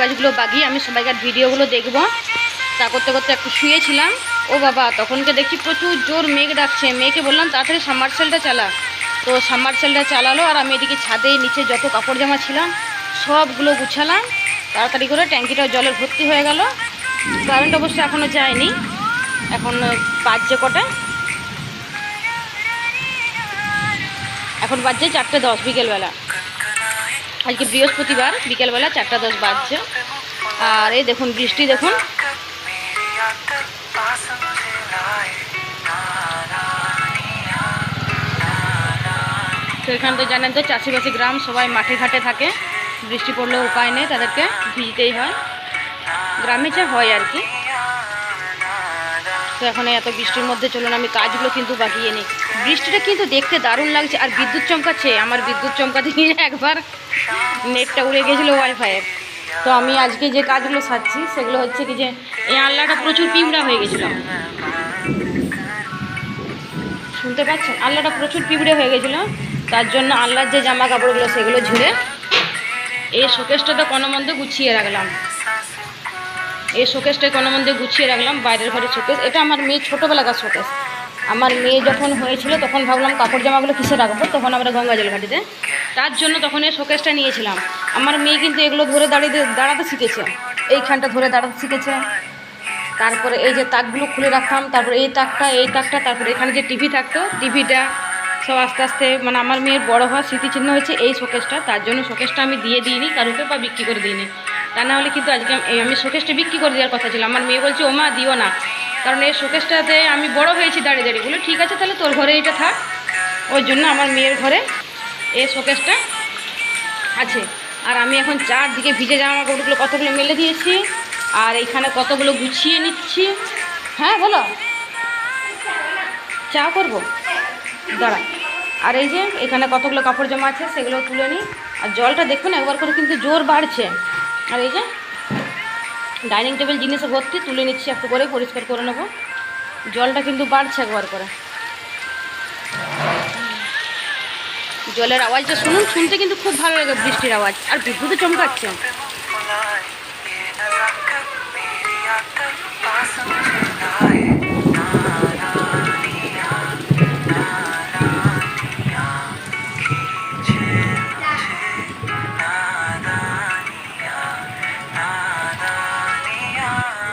বাজগুলো বাগিয়ে আমি সবাইকার ভিডিওগুলো দেখব। তা করতে করতে একটু শুয়েছিলাম। ও বাবা, তখনকে দেখছি প্রচুর জোর মেঘ ডাকছে। মেয়েকে বললাম, তাড়াতাড়ি সাবমার্সেলটা চালা। তো সাবমার্সেলটা চালালো আর আমি এদিকে ছাদে নিচে যত কাপড় জামা ছিলাম, সবগুলো গুছালাম। তাড়াতাড়ি করে ট্যাঙ্কিটাও জলের ভর্তি হয়ে গেল। কারেন্ট অবশ্য এখনও যায়নি। এখন বাজছে কটা? এখন বাজছে চারটে দশ বিকেলবেলা। আজকে বৃহস্পতিবার, বিকেলবেলা চারটা দশ বাজছে। আর এই দেখুন, বৃষ্টি দেখুন। তো এখানে তো জানেন তো, চাষিবাসী গ্রাম সবাই মাঠে ঘাটে থাকে। বৃষ্টি পড়লে উপায় নেই, তাদেরকে ভিজতেই হয়। গ্রামে যা হয় আর কি। তো এখন এত বৃষ্টির মধ্যে চলুন, আমি কাজগুলো কিন্তু বাকিয়ে নিই। বৃষ্টিটা কিন্তু দেখতে দারুণ লাগছে, আর বিদ্যুৎ চমকাচ্ছে। আমার বিদ্যুৎ চমকাতে গিয়ে একবার নেটটা উড়ে গেছিল ওয়াইফাইয়ের তো আমি আজকে যে কাজগুলো সারছি, সেগুলো হচ্ছে কি যে, এই আল্লাটা প্রচুর পিঁপড়া হয়ে গেছিল। শুনতে পাচ্ছেন? আল্লাটা প্রচুর পিঁপড়ে হয়ে গেছিল। তার জন্য আল্লাহর যে জামা কাপড়গুলো, সেগুলো ঝুড়ে এই শোকেশটা শোকেসটাতে কোনো মধ্যে গুছিয়ে রাখলাম। এই শোকেসটাই কোনো মধ্যে গুছিয়ে রাখলাম, বাইরের ঘরে শোকেস। এটা আমার মেয়ে ছোটোবেলাকার শোকেস। আমার মেয়ে যখন হয়েছিল, তখন ভাবলাম কাপড় জামাগুলো কিসে রাখব? তখন আমরা গঙ্গাজল ঘাটিতে। তার জন্য তখন এই শোকেসটা নিয়েছিলাম। আমার মেয়ে কিন্তু এগুলো ধরে দাঁড়িয়ে দাঁড়াতে শিখেছে। এইখানটা ধরে দাঁড়াতে শিখেছে। তারপরে এই যে তাকগুলো খুলে রাখতাম, তারপরে এই তাকটা এই তাকটা, তারপরে এখানে যে টিভি থাকতো, টিভিটা সব আস্তে আস্তে মানে আমার মেয়ের বড় হওয়ার স্মৃতিচিহ্ন হয়েছে এই শোকেসটা। তার জন্য শোকেসটা আমি দিয়ে দিইনি, কারোকে বা বিক্রি করে দিইনি। তা না হলে কিন্তু আজকে আমি- শোকেসটা বিক্রি করে দেওয়ার কথা ছিল। আমার মেয়ে বলছে, ওমা, দিও না। কারণ এই শোকেসটাতে আমি বড় হয়েছি, দাঁড়িয়ে দাঁড়িয়ে। বলে ঠিক আছে, তাহলে তোর ঘরে এটা থাক। ওই জন্য আমার মেয়ের ঘরে এই শোকেসটা আছে। আর আমি এখন চারদিকে ভিজে জামা কাপড়গুলো কতগুলো মেলে দিয়েছি, আর এইখানে কতগুলো গুছিয়ে নিচ্ছি। হ্যাঁ বলো। চা করব? দাঁড়া। আর এই যে, এখানে কতগুলো কাপড় জামা আছে, সেগুলো তুলে নিই আর জলটা দেখুন, একবার করে কিন্তু জোর বাড়ছে। আর এই যে, ডাইনিং টেবিল জিনিসে ভর্তি, তুলে নিচ্ছি একটু করে পরিষ্কার করে নেব। জলটা কিন্তু বাড়ছে একবার করে। জলের আওয়াজটা শুনুন, শুনতে কিন্তু খুব ভালো লাগে বৃষ্টির আওয়াজ। আর বিদ্যুৎও চমকাচ্ছে।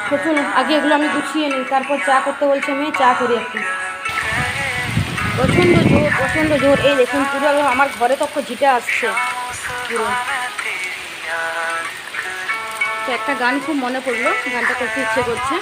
তো আগে এগুলো আমি গুছিয়ে নিই। তারপর চা করতে বলছে মেয়ে, চা করি একটু। প্রচণ্ড জোর প্রচণ্ড জোর। এই দেখুন, পুরো আমার ঘরে তখন ঝিটা আসছে। পুরো। একটা গান খুব মনে পড়ল, গানটা করতে ইচ্ছে করছে।